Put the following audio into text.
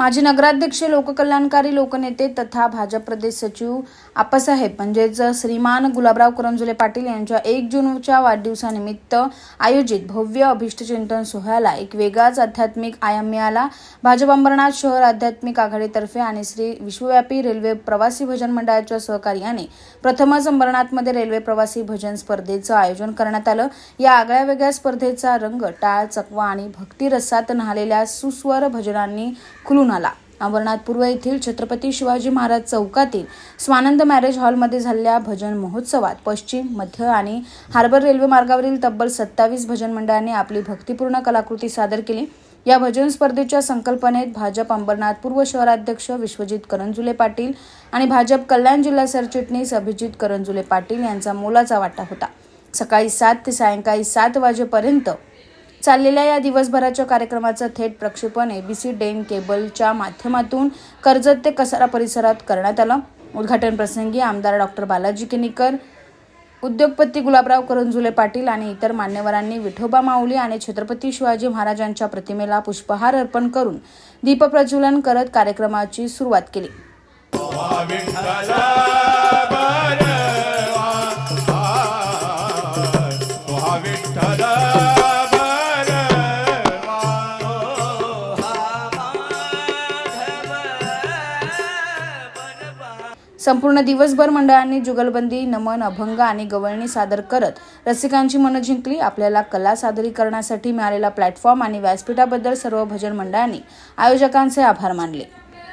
माजी नगराध्यक्ष लोककल्याणकारी लोकनेते तथा भाजप प्रदेश सचिव आप्पासाहेब म्हणजेच श्रीमान गुलाबराव करंजुले पाटील यांच्या एक जूनच्या वाढदिवसानिमित्त आयोजित भव्य अभिष्टचिंतन सोहळ्याला एक वेगळाच आध्यात्मिक आयाम मिळाला. भाजप अंबरनाथ शहर आध्यात्मिक आघाडीतर्फे आणि श्री विश्वव्यापी रेल्वे प्रवासी भजन मंडळाच्या सहकार्याने प्रथमच अंबरनाथमध्ये रेल्वे प्रवासी भजन स्पर्धेचं आयोजन करण्यात आलं. या आगळ्या वेगळ्या स्पर्धेचा रंग टाळ चकवा आणि भक्तिरसात न्हालेल्या सुस्वर भजनांनी खुलून आला. अंबरनाथ पूर्व येथील छत्रपती शिवाजी महाराज चौकातील स्वानंद मॅरेज हॉलमध्ये झालेल्या भजन महोत्सवात पश्चिम मध्य आणि हार्बर रेल्वे मार्गावरील तब्बल सत्तावीस भजन मंडळांनी आपली भक्तिपूर्ण कलाकृती सादर केली. या भजन स्पर्धेच्या संकल्पनेत भाजप अंबरनाथ पूर्व शहराध्यक्ष विश्वजित करंजुले पाटील आणि भाजप कल्याण जिल्हा सरचिटणीस अभिजित करंजुले पाटील यांचा मोलाचा वाटा होता. सकाळी सात ते सायंकाळी सात वाजेपर्यंत चाललेल्या या दिवसभराच्या कार्यक्रमाचं थेट प्रक्षेपण एबीसी डेन केबलच्या माध्यमातून कर्जत ते कसारा परिसरात करण्यात आलं. उद्घाटन प्रसंगी आमदार डॉक्टर बालाजी किनीकर उद्योगपती गुलाबराव करंजुले पाटील आणि इतर मान्यवरांनी विठोबा माऊली आणि छत्रपती शिवाजी महाराजांच्या प्रतिमेला पुष्पहार अर्पण करून दीपप्रज्वलन करत कार्यक्रमाची सुरुवात केली. संपूर्ण दिवसभर मंडळांनी जुगलबंदी नमन अभंग आणि गवळणी सादर करत रसिकांची मनं जिंकली. आपल्याला कला सादरीकरणासाठी मिळालेला प्लॅटफॉर्म आणि व्यासपीठाबद्दल सर्व भजन मंडळांनी आयोजकांचे आभार मानले.